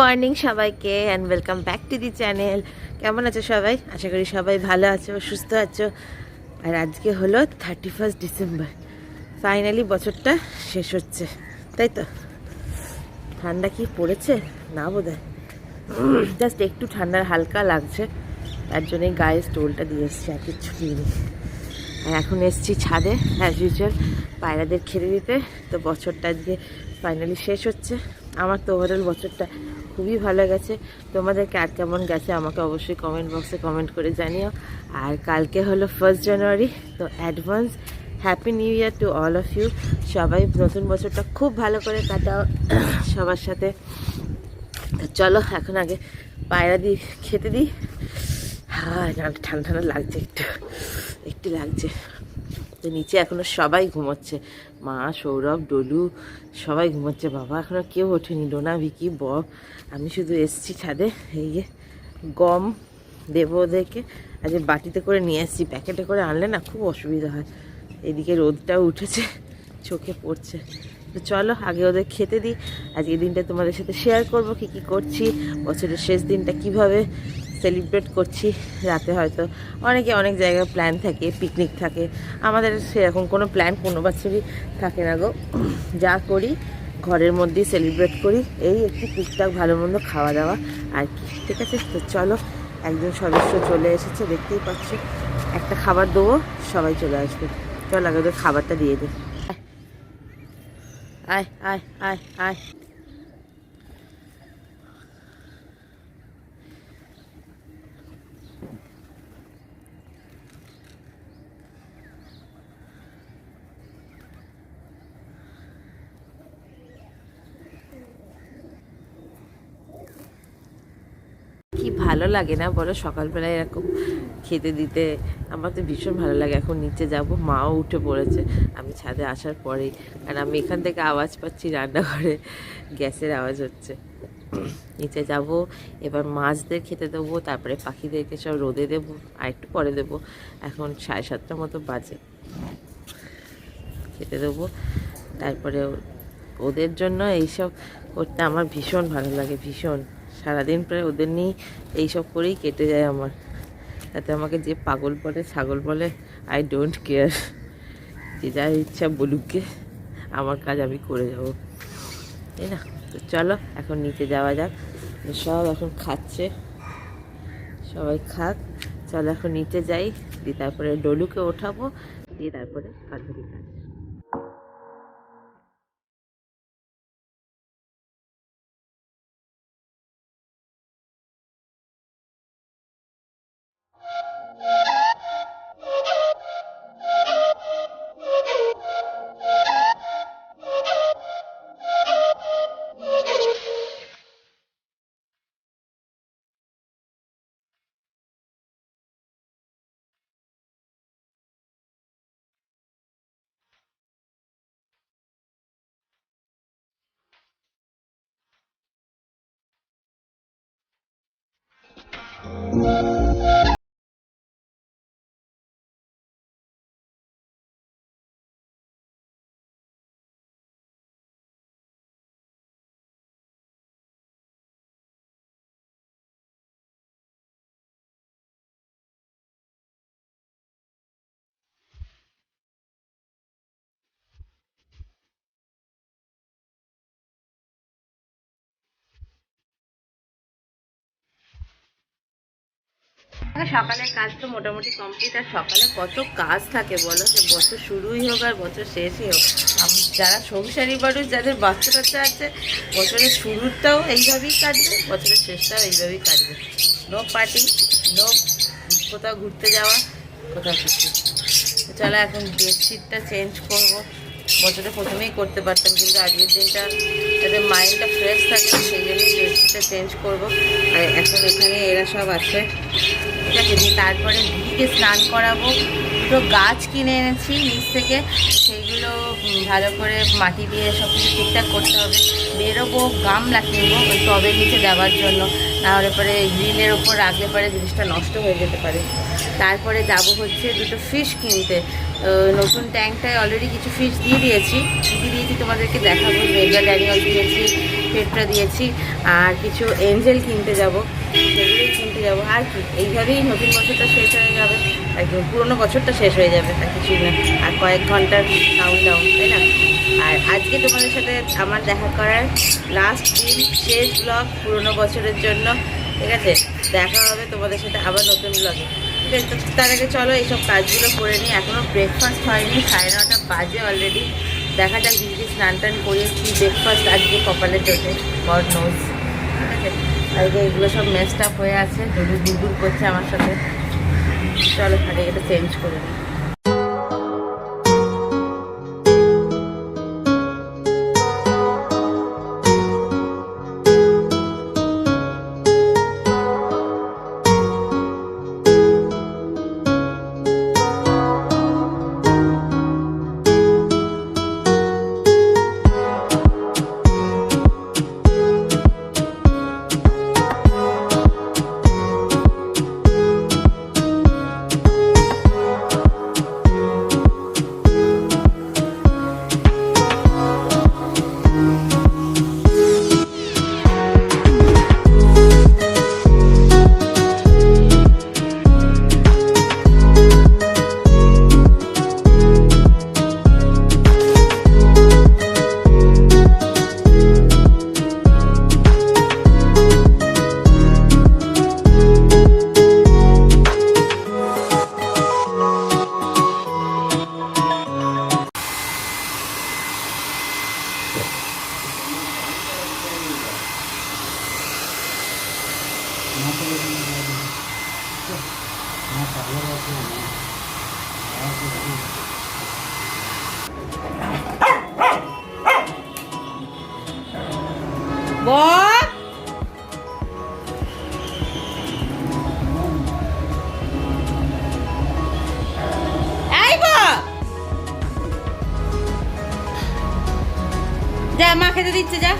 Morning সবাইকে and welcome back to the channel কেমন আছো সবাই? আশা করি সবাই ভালো আছো, সুস্থ আছো। আর আজকে হলো থার্টি ফার্স্ট ডিসেম্বর ফাইনালি বছরটা শেষ হচ্ছে, তাই তো? ঠান্ডা কি পড়েছে? না বোধ হয় জাস্ট একটু ঠান্ডার হালকা লাগছে, তার জন্যই গায়ে স্টোলটা দিয়ে এসছি, আর কিচ্ছু দিইনি আর এখন এসছি ছাদে অ্যাজ ইউজুয়াল পায়রাদের খেতে দিতে। তো বছরটা আজকে ফাইনালি শেষ হচ্ছে। আমার তো ওভারঅল বছরটা খুবই ভালো গেছে। তোমাদেরকে আর কেমন গেছে আমাকে অবশ্যই কমেন্ট বক্সে কমেন্ট করে জানিও। আর কালকে হলো ফার্স্ট জানুয়ারি তো advance happy new year to all of you সবাই নতুন বছরটা খুব ভালো করে কাটাও সবার সাথে। চলো এখন আগে পায়রা দিই খেতে দিই হ্যাঁ ঠান্ডা ঠান্ডা লাগছে একটু। একটু লাগছে। তো নিচে এখনও সবাই ঘুমোচ্ছে। মা, সৌরভ, ডলু, সবাই ঘুমোচ্ছে। বাবা এখনও কেউ ওঠেনি। ডোনা ভিকি, বব, আমি শুধু এসছি ছাদে। এই যে গম দেবো ওদেরকে। আজ বাটিতে করে নিয়ে এসছি। প্যাকেটে করে আনলে না খুব অসুবিধা হয়। এদিকে রোদটাও উঠেছে, চোখে পড়ছে। তো চলো, আগে ওদের খেতে দিই। আজকের দিনটা তোমাদের সাথে শেয়ার করব, কি কি করছি, বছরের শেষ দিনটা কীভাবে সেলিব্রেট করছি রাতে হয়তো। অনেকে অনেক জায়গায় প্ল্যান থাকে পিকনিক থাকে। আমাদের সেরকম কোনো প্ল্যান কোনো বছরই থাকে না গো। যা করি, ঘরের মধ্যেই সেলিব্রেট করি। এই একটু টুকটাক ভালো মন্দ খাওয়া দাওয়া আর কি, ঠিক আছে? তো চলো, একজন সদস্য চলে এসেছে, দেখতেই পাচ্ছ। একটা খাবার দেবো, সবাই চলে আসবে। চল আগে ওদের খাবারটা দিয়ে দিই। আয় আয় আয় আয় কি ভালো লাগে না। বলো, সকালবেলায় এরকম খেতে দিতে আমার তো ভীষণ ভালো লাগে। এখন নিচে যাব, মাও উঠে পড়েছে। আমি ছাদে আসার পরেই। কারণ আমি এখান থেকে আওয়াজ পাচ্ছি, রান্নাঘরে গ্যাসের আওয়াজ হচ্ছে। নিচে যাব, এবার মাছদের খেতে দেবো, তারপরে পাখিদেরকে সব রোদে দেবো, আর একটু পরে দেবো। এখন সাড়ে সাতটার মতো বাজে। খেতে দেবো। তারপরে ওদের জন্য এইসব করতে আমার ভীষণ ভালো লাগে, ভীষণ। সারাদিন প্রায় ওদের নিয়েই এইসব করেই কেটে যায় আমার। তাতে আমাকে যে পাগল বলে, ছাগল বলে আই ডোন্ট কেয়ার যে যার ইচ্ছা বলুককে আমার কাজ আমি করে যাব। তাই না, তো চলো, এখন নিচে যাওয়া যাক। সব এখন খাচ্ছে। সবাই খাক। চলো এখন নিচে যাই, দিয়ে তারপরে ডলুকে ওঠাবো, দিয়ে তারপরে কাঁধুরি কাজ সকালের কাজ তো মোটামুটি কমপ্লিট আর সকালে কত কাজ থাকে বলো? যে বছর শুরুই হোক আর বছর শেষই হোক। যারা সংসারী মানুষ, যাদের বাচ্চা কাচ্চা আছে, বছরের শুরুটাও এইভাবেই কাটবে, বছরের শেষটাও এইভাবেই কাটবে। নো পার্টি, নো কোথাও ঘুরতে যাওয়া, কোথাও কিছু চলো এখন বেডশিটটা চেঞ্জ করব। বছরের প্রথমেই করতে পারতাম, কিন্তু আজকের দিনটা যাতে মাইন্ডটা ফ্রেশ থাকে, সেই জন্যই বেডশিটটা চেঞ্জ করব। আর এখন এখানে এরা সব আছে। ঠিক আছে তারপরে দিদিকে স্নান করাবো। দুটো গাছ কিনে এনেছি নিচ থেকে। সেইগুলো ভালো করে মাটি দিয়ে সব কিছু ঠিকঠাক করতে হবে। বেরোবো, গামলা কিনবো, ওই টবের নিচে দেওয়ার জন্য। না হলে পরে গ্রিলের ওপর রাখলে পরে জিনিসটা নষ্ট হয়ে যেতে পারে। তারপরে যাব হচ্ছে দুটো ফিশ কিনতে। নতুন ট্যাঙ্কটায় অলরেডি কিছু ফিশ দিয়ে দিয়েছি। কী দিয়েছি তোমাদেরকে দেখাবো? মেগা ড্যানিয়াল দিয়েছি পেটটা দিয়েছি, আর কিছু এঞ্জেল কিনতে যাব। সেগুলোই কিনতে যাব। আর কি, এইভাবেই নতুন বছরটা শেষ হয়ে যাবে। কি পুরোনো বছরটা শেষ হয়ে যাবে আর কিছুই না। আর কয়েক ঘণ্টার কাউন্ট ডাউন তাই না? আর আজকে তোমাদের সাথে আমার দেখা করার লাস্ট দিন, শেষ ব্লগ পুরোনো বছরের জন্য। ঠিক আছে? দেখা হবে তোমাদের সাথে আবার নতুন ব্লগে তো তার আগে চলো এইসব কাজগুলো করে নিই। এখনও ব্রেকফাস্ট হয়নি, সাড়ে নটা বাজে অলরেডি দেখা যাক দিদি স্নান টান করিয়ে কি ব্রেকফাস্ট আজকে কপালে চোখে বড় নোজ ঠিক আছে? আজকে এগুলো সব মেস্ট আপ হয়ে আছে। দুদুর দুদুর করছে আমার সাথে। চলো আগে এটা চেঞ্জ করে নিই। যা, মা খেতে দিচ্ছে, যা।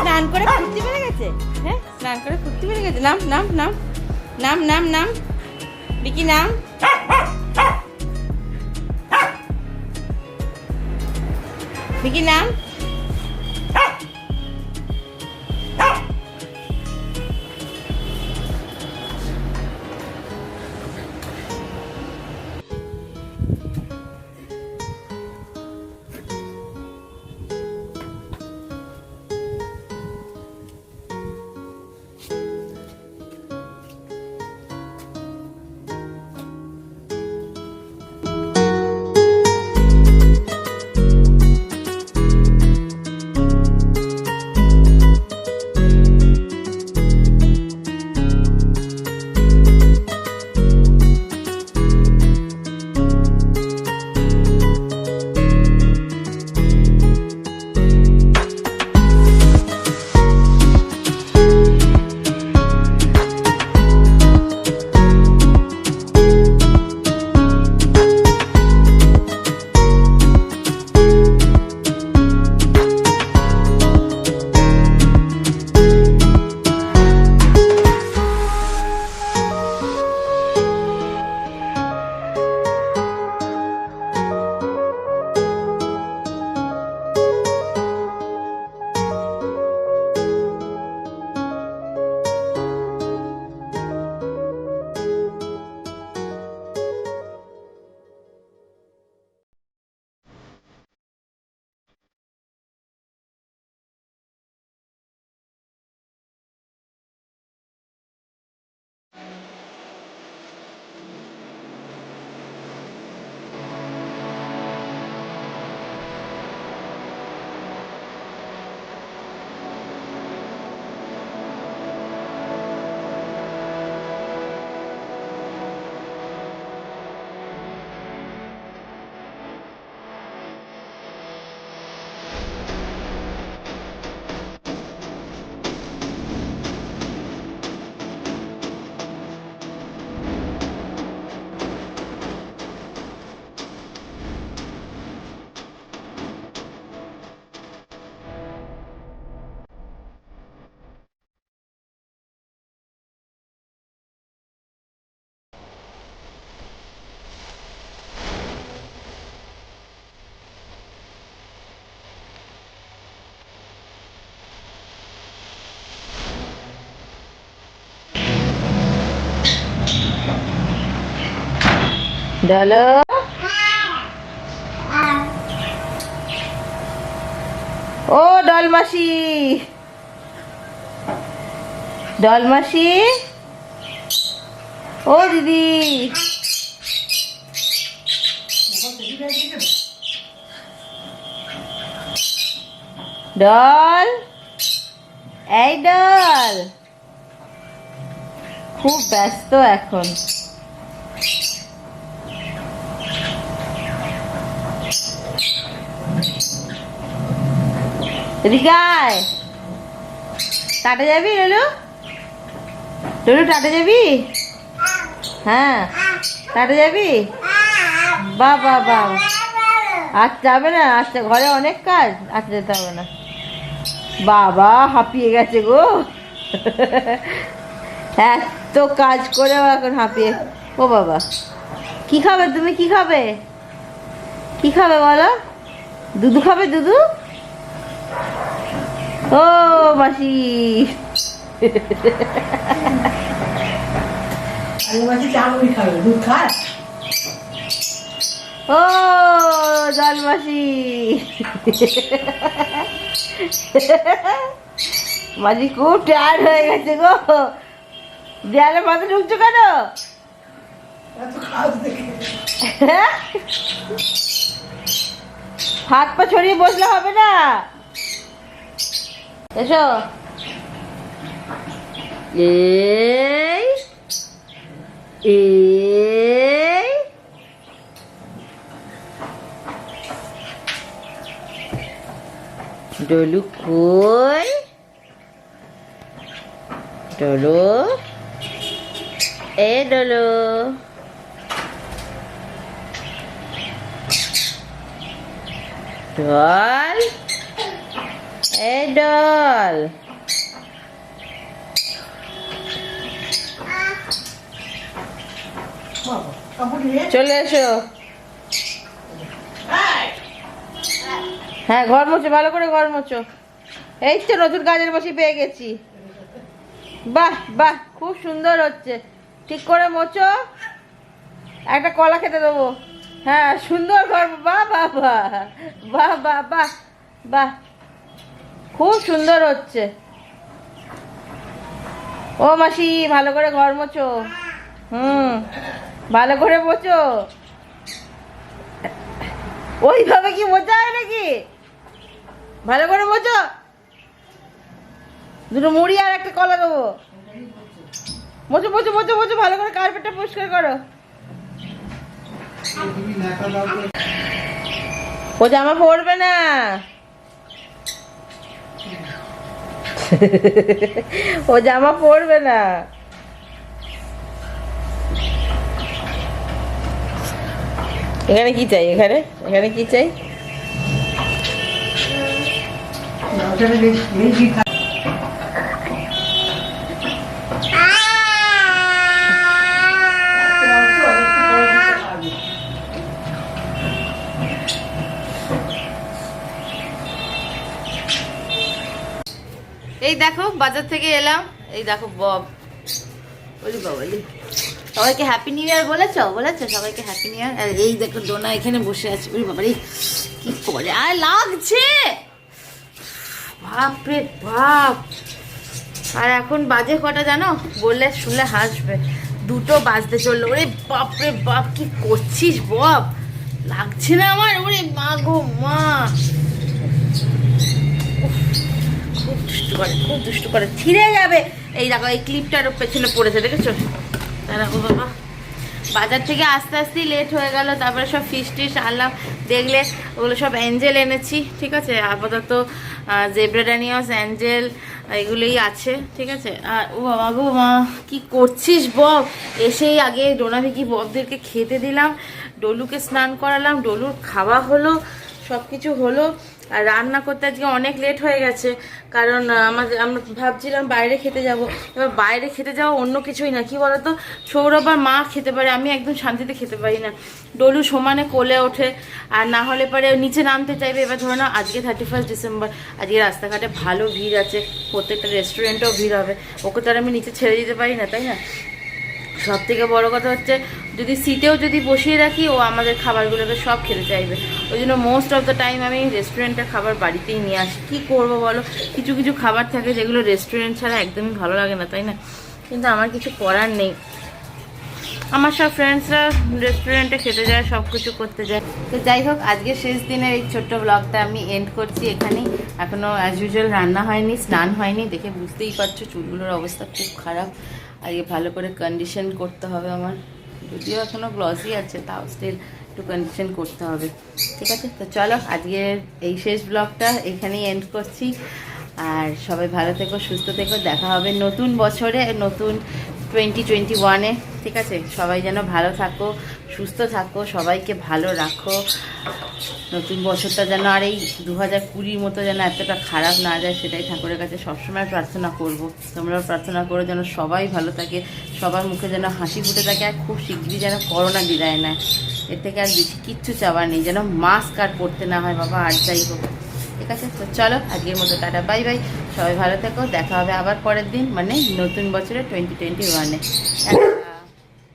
স্নান করে ফুর্তি বেড়ে গেছে? হ্যাঁ স্নান করে ফুর্তি বেড়ে গেছে। নাম নাম নাম নাম নাম নাম। বিকি নাম। বিকি নাম। ডলো ও ডলমাসি ডলমাসি ও দিদি ডল এই ডল খুব ব্যস্ত এখন। আয়। টাটা যাবি, লুলু? লুলু, টাটা যাবি? হ্যাঁ টাটা যাবি? বা বা বা আজ যাবে না আচ্ছা ঘরে অনেক কাজ, আজ যেতে হবে না। বাবা, হাঁপিয়ে গেছে গো। এত কাজ করেও এখন হাঁপিয়ে। ও বাবা। কি খাবে, তুমি কি খাবে? কি খাবে বলো? দুধু খাবে, দুধু? ও মাসি। ও জল মাসি। মাসি খুব টায়ার্ড হয়ে গেছে গো। দেয়ালে মাথা ঢুকছো কেন? হ্যাঁ? হাত পা ছড়িয়ে বসলে হবে না? এসো এই এই ডলু কই ডলু এ ডলু ডল এ ডল। চলে এসো। হ্যাঁ ঘর মোছো, ভালো করে ঘর মোছো। এই তো নতুন কাজের বসি পেয়ে গেছি। বাহ বাহ, খুব সুন্দর হচ্ছে। ঠিক করে মোছো। একটা কলা খেতে দেবো। হ্যাঁ সুন্দর ঘর বাহ বাহ বাহ বাহ বাহ বাহ বাহ। খুব সুন্দর হচ্ছে। ও মাসি, ভালো করে ঘর মোছো। হুম, ভালো করে মোছো। ওইভাবে কি মোচা হয় নাকি? ভালো করে মোচো দুটো মুড়ি আর একটা কলা দেবো। মোচো মোচো মোচো মোচো ভালো করে কার্পেটটা পরিষ্কার করো। ও জামা পরবে না। ও জামা পরবে না। এখানে কি চাই? এখানে? এখানে কি চাই? এই দেখো, বাজার থেকে এলাম। এই দেখো, বব। বলি বাবলি সবাইকে হ্যাপি নিউ ইয়ার বলেছ? বলেছ? সবাইকে হ্যাপি নিউ ইয়ার আর এই দেখো, ডোনা এখানে বসে আছে। ওই বাবারে, কি করে? আর লাগছে! বাপরে বাপ! আর এখন বাজে কটা জানো? বললে, শুনলে হাসবে। দুটো বাজতে চলল। ওরে বাপরে বাপ, কি করছিস বব? লাগছে না আমার? ওরে মা গো, মা! খুব দুষ্টু করে, খুব দুষ্টু করে। ছিঁড়ে যাবে। এই দেখো, এই ক্লিপটার পেছনে পড়েছে, দেখেছ? দাঁড়াবো বাবা। বাজার থেকে আস্তে আস্তেই লেট হয়ে গেল, তারপরে সব ফিস টিস আনলাম। দেখলে ওগুলো সব অ্যাঞ্জেল এনেছি, ঠিক আছে? আপাতত জেব্রাডানিয়াস অ্যাঞ্জেল এগুলোই আছে, ঠিক আছে? আর ও বাবা গো মা, কী করছিস বব এসেই আগে ডোনাভিকি ববদেরকে খেতে দিলাম, ডলুকে স্নান করালাম, ডলুর খাওয়া হলো সব কিছু হলো। আর রান্না করতে আজকে অনেক লেট হয়ে গেছে। কারণ আমাদের আমরা ভাবছিলাম বাইরে খেতে যাব। এবার বাইরে খেতে যাওয়া অন্য কিছুই না। কি বলতো? সৌরভ আর মা খেতে পারে, আমি একদম শান্তিতে খেতে পারি না। ডলু সমানে কোলে ওঠে, আর না হলে পরে নিচে নামতে চাইবে। এবার ধরো না আজকে থার্টি ফার্স্ট ডিসেম্বর আজকে রাস্তাঘাটে ভালো ভিড় আছে। প্রত্যেকটা রেস্টুরেন্টেও ভিড় হবে। ওকে তো আর আমি নিচে ছেড়ে দিতে পারি না, তাই না? সব থেকে বড় কথা হচ্ছে যদি সিটেও যদি বসিয়ে রাখি, ও আমাদের খাবারগুলোকে সব খেতে চাইবে। ওই জন্য মোস্ট অফ দ্য টাইম আমি রেস্টুরেন্টের খাবার বাড়িতেই নিয়ে আসি। কী করব বলো? কিছু কিছু খাবার থাকে যেগুলো রেস্টুরেন্ট ছাড়া একদমই ভালো লাগে না, তাই না? কিন্তু আমার কিছু করার নেই। আমার সব ফ্রেন্ডসরা রেস্টুরেন্টে খেতে যায় সব কিছু করতে যায়। তো যাই হোক, আজকে শেষ দিনের এই ছোট্ট ব্লগটা আমি এন্ড করছি এখানেই। এখনও অ্যাজ ইউজুয়াল রান্না হয়নি, স্নান হয়নি, দেখে বুঝতেই পারছ চুলগুলোর অবস্থা খুব খারাপ। আজকে ভালো করে কন্ডিশন করতে হবে আমার। যদিও এখনও গ্লসি আছে, তাও স্টিল একটু কন্ডিশন করতে হবে। ঠিক আছে? তো চলো, আজকের এই শেষ ব্লগটা এখানেই এন্ড করছি। আর সবাই ভালো থেকো, সুস্থ থেকো, দেখা হবে নতুন বছরে, নতুন টোয়েন্টি টোয়েন্টি ওয়ানে ঠিক আছে? সবাই যেন ভালো থাকো, সুস্থ থাকো, সবাইকে ভালো রাখো। নতুন বছরটা যেন আর এই দু হাজার কুড়ির মতো যেন এতটা খারাপ না যায়, সেটাই ঠাকুরের কাছে সবসময় প্রার্থনা করব। তোমরাও প্রার্থনা করো যেন সবাই ভালো থাকে, সবার মুখে যেন হাসি ফুটে থাকে আর খুব শিগগিরই যেন করোনা বিদায় নেয়। এর থেকে আর বেশি কিচ্ছু চাওয়ার নেই, যেন মাস্ক আর পড়তে না হয় বাবা, আর যাই হোক। ঠিক আছে? তো চলো, আজকের মতো টাটা, বাই বাই। সবাই ভালো থেকো, দেখা হবে আবার পরের দিন মানে নতুন বছরে টোয়েন্টি টোয়েন্টি ওয়ানে